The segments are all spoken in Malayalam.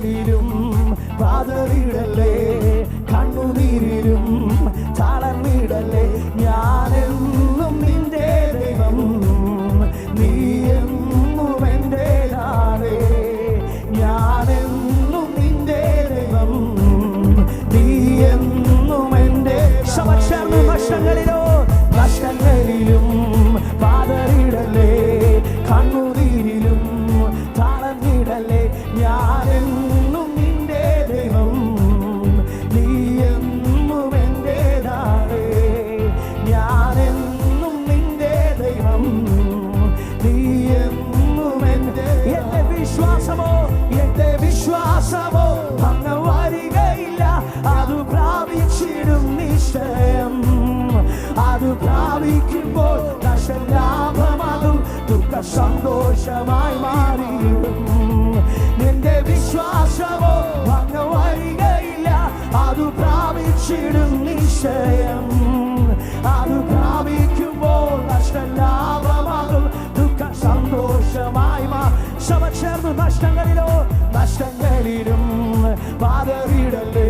നഷ്ടങ്ങളിലും പാതറിടല്ലേ പ്രാപിക്കുമ്പോൾ നഷ്ടലാഭമാകും ദുഃഖ സന്തോഷമായി മാറിയിടും നിന്റെ വിശ്വാസമോ അങ്ങ് വരികയില്ല അത് പ്രാപിച്ചിടും നിശ്ചയം. അത് പ്രാപിക്കുമ്പോൾ നഷ്ടലാഭമാകും ദുഃഖ സന്തോഷമായി മാ സഭ ചേർന്ന് നഷ്ടങ്ങളിലോ നഷ്ടങ്ങളിലും പാതറിടല്ലേ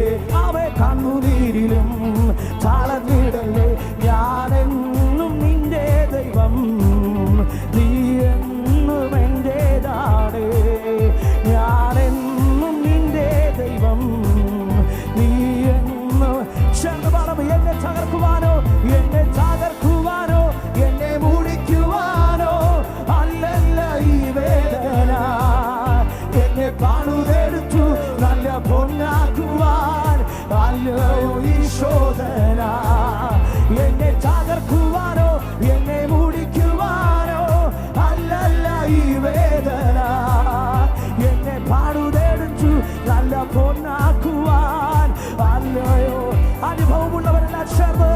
എന്നെ പാടുതെടുത്തു നല്ല പൊന്നാക്കുവാൻ അല്ലയോ ഈ ശോധന എന്നെ തകർക്കുവാനോ എന്നെ മുടിക്കുവാനോ അല്ലല്ല ഈ വേദന. എന്നെ പാടുതെടുത്തു നല്ല പൊന്നാക്കുവാൻ. അല്ലയോ അനുഭവമുള്ളവരെല്ലാം ചേർന്ന്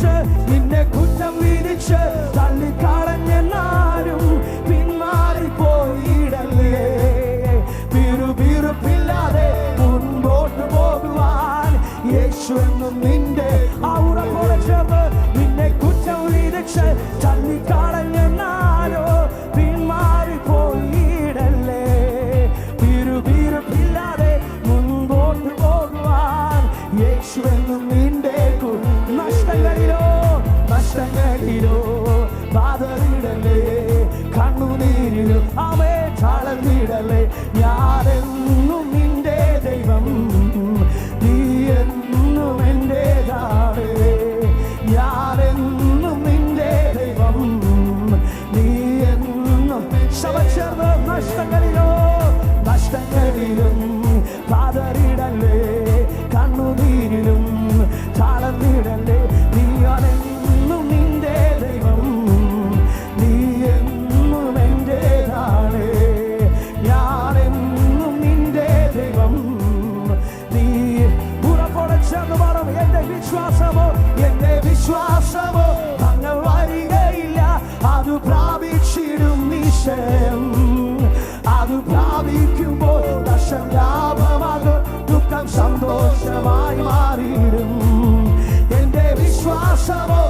വിധിച്ച് നിന്നെ കുറ്റം വിധിച്ച് തള്ളിക്കളഞ്ഞെന്നാലും പിന്മാറിപ്പോയിടല്ലേ? പിറുപിറുപ്പില്ലാതെ മുൻപോട്ട് പോകുവാൻ യേശു എന്നും നിന്റെ ഔറ കുറച്ചത് നിന്നെ കുറ്റം വിധിച്ച് തള്ളിക്കളഞ്ഞെന്നാലോ പിന്മാറിപ്പോയിടല്ലേ? പിറുപിറുപ്പില്ലാതെ മുൻപോട്ട് പോകുവാൻ യേശു എന്നും നിന്റെ നഷ്ടങ്ങളിലോ പാതറിടല്ലേ കണ്ണുനീരിലും അവേ തളർന്നിടല്ലേ ഞാനെന്നും അത് പ്രാപിച്ചിടും പ്രാപിക്കുമ്പോൾ ദുഃഖം സന്തോഷമായി മാറിയിടും. എന്റെ വിശ്വാസമോ?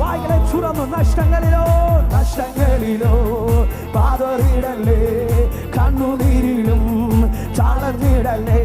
വായകളെ തുറന്നു നഷ്ടങ്ങളിലോ നഷ്ടങ്ങളിലോ. പാതറിടല്ലേ കണ്ണുനീരിലും തളർന്നിടല്ലേ